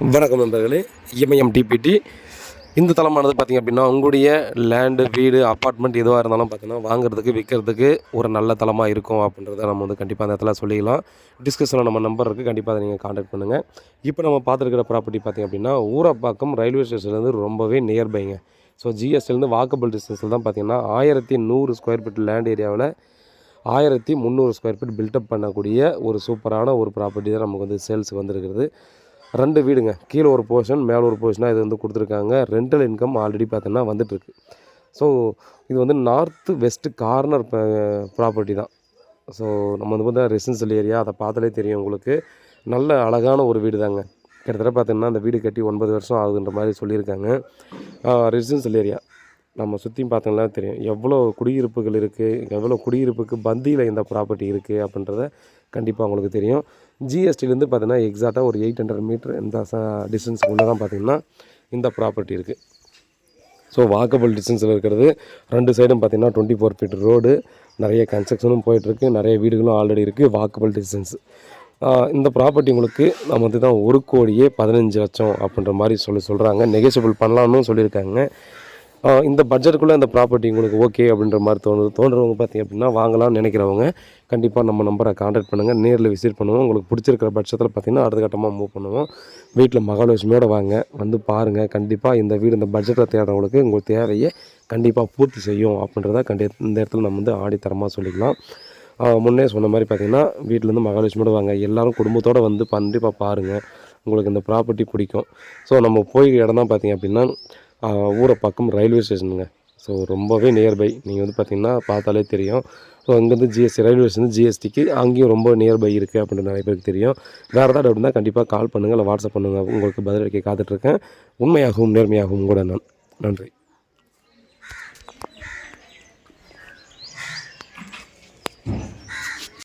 வணக்கம் நண்பர்களே இமயம் டிபிடி. இந்த தளமானது பார்த்திங்க அப்படின்னா உங்களுடைய லேண்டு வீடு அப்பார்ட்மெண்ட் எதுவாக இருந்தாலும் பார்த்தீங்கன்னா வாங்குறதுக்கு விற்கிறதுக்கு ஒரு நல்ல தளமாக இருக்கும் அப்படின்றத நம்ம வந்து கண்டிப்பாக அந்த இடத்துல சொல்லிக்கலாம் டிஸ்கஷனில் நம்ம நம்பர் இருக்குது கண்டிப்பாக அதை நீங்கள் காண்டாக்ட் பண்ணுங்கள் இப்போ நம்ம பார்த்துருக்கிற ப்ராப்பர்ட்டி பார்த்திங்க அப்படின்னா ஊரப்பாக்கம் ரயில்வே ஸ்டேஷன்லேருந்து ரொம்பவே நியர்பைங்க ஸோ ஜிஎஸ்டிலேருந்து வாக்கபிள் டிஸ்டன்ஸில் தான் பார்த்திங்கன்னா ஆயிரத்தி நூறு ஸ்கொயர் ஃபீட் லேண்ட் ஏரியாவில் ஆயிரத்தி முந்நூறு ஸ்கொயர் ஃபீட் பில்டப் பண்ணக்கூடிய ஒரு சூப்பரான ஒரு ப்ராப்பர்ட்டி தான் நமக்கு வந்து சேல்ஸுக்கு வந்திருக்கிறது. ரெண்டு வீடுங்க. கீழே ஒரு போர்ஷன் மேலே ஒரு போர்ஷனாக இது வந்து கொடுத்துருக்காங்க. ரெண்டல் இன்கம் ஆல்ரெடி பார்த்தீங்கன்னா வந்துட்டுருக்கு. ஸோ இது வந்து நார்த்து வெஸ்ட்டு கார்னர் ப்ராப்பர்ட்டி தான். ஸோ நம்ம வந்து பார்த்தா ரெசிடென்சியல் ஏரியா அதை பார்த்தாலே தெரியும் உங்களுக்கு. நல்ல அழகான ஒரு வீடு தாங்க. கிட்டத்தட்ட பார்த்தீங்கன்னா அந்த வீடு கட்டி ஒன்பது வருஷம் ஆகுதுன்ற மாதிரி சொல்லியிருக்காங்க. ரெசிடென்சியல் ஏரியா நம்ம சுற்றி பார்த்தோம்னா தெரியும். எவ்வளோ குடியிருப்புகள் இருக்குது எவ்வளோ குடியிருப்புக்கு பந்தியில் இந்த ப்ராப்பர்ட்டி இருக்குது அப்படின்றத கண்டிப்பாக உங்களுக்கு தெரியும். ஜிஎஸ்டிலேருந்து பார்த்தீங்கன்னா எக்ஸாக்டாக ஒரு எயிட் ஹண்ட்ரட் மீட்டர் இந்த டிஸ்டன்ஸுக்குள்ளே தான் பார்த்தீங்கன்னா இந்த ப்ராப்பர்ட்டி இருக்குது ஸோ வாக்கபிள் டிஸ்டன்ஸில் இருக்கிறது. ரெண்டு சைடும் பார்த்தீங்கன்னா டுவெண்ட்டி ஃபோர் ஃபீட் ரோடு நிறைய கன்ஸ்ட்ரக்ஷனும் போயிட்டுருக்கு. நிறைய வீடுகளும் ஆல்ரெடி இருக்குது வாக்கபிள் டிஸ்டன்ஸ் இந்த ப்ராப்பர்ட்டி உங்களுக்கு நம்ம வந்து தான் ஒரு கோடியே பதினஞ்சு லட்சம் அப்படின்ற மாதிரி சொல்லி சொல்கிறாங்க நெகோசியபிள் பண்ணலான்னு சொல்லியிருக்காங்க. இந்த பட்ஜெட்டுக்குள்ளே இந்த ப்ராப்பர்ட்டி உங்களுக்கு ஓகே அப்படின்ற மாதிரி தோணுது. தோன்றவங்க பார்த்தீங்க அப்படின்னா வாங்கலாம்னு நினைக்கிறவங்க கண்டிப்பாக நம்ம நம்பரை காண்டாக்ட் பண்ணுங்கள் நேரில் விசிட் பண்ணுவோம். உங்களுக்கு பிடிச்சிருக்கிற பட்சத்தில் பார்த்தீங்கன்னா அடுத்த கட்டமாக மூவ் பண்ணுவோம். வீட்டில் மகாலட்சுமியோடு வாங்க. வந்து பாருங்கள் கண்டிப்பாக இந்த வீடு இந்த பட்ஜெட்டில் தேடுறவங்களுக்கு உங்களுக்கு தேவையை கண்டிப்பாக பூர்த்தி செய்யும் அப்படின்றத கண்டி இந்த இடத்துல நம்ம வந்து ஆடித்தரமாக சொல்லிக்கலாம். முன்னே சொன்ன மாதிரி பார்த்தீங்கன்னா வீட்டிலேருந்து மகாலட்சுமியோடு வாங்க. எல்லோரும் குடும்பத்தோடு வந்து கண்டிப்பாக பாருங்கள் உங்களுக்கு இந்த ப்ராப்பர்ட்டி பிடிக்கும். ஸோ நம்ம போய் இடம் தான் பார்த்தீங்க அப்படின்னா ஊரை பக்கம் ரயில்வே ஸ்டேஷனுங்க. ஸோ ரொம்பவே நியர்பை நீங்கள் வந்து பார்த்தீங்கன்னா பார்த்தாலே தெரியும். ஸோ அங்கேருந்து ஜிஎஸ்டி ரயில்வே ஸ்டேஷன் ஜிஎஸ்டிக்கு அங்கேயும் ரொம்ப நியர்பை இருக்குது அப்படின்னு நிறைய பேருக்கு தெரியும். வேறு ஏதாவது அப்படின்னா கண்டிப்பாக கால் பண்ணுங்கள் இல்லை வாட்ஸ்அப் பண்ணுங்கள் உங்களுக்கு பதிலளிக்க காத்துட்ருக்கேன் உண்மையாகவும் நேர்மையாகவும் கூட நான். நன்றி.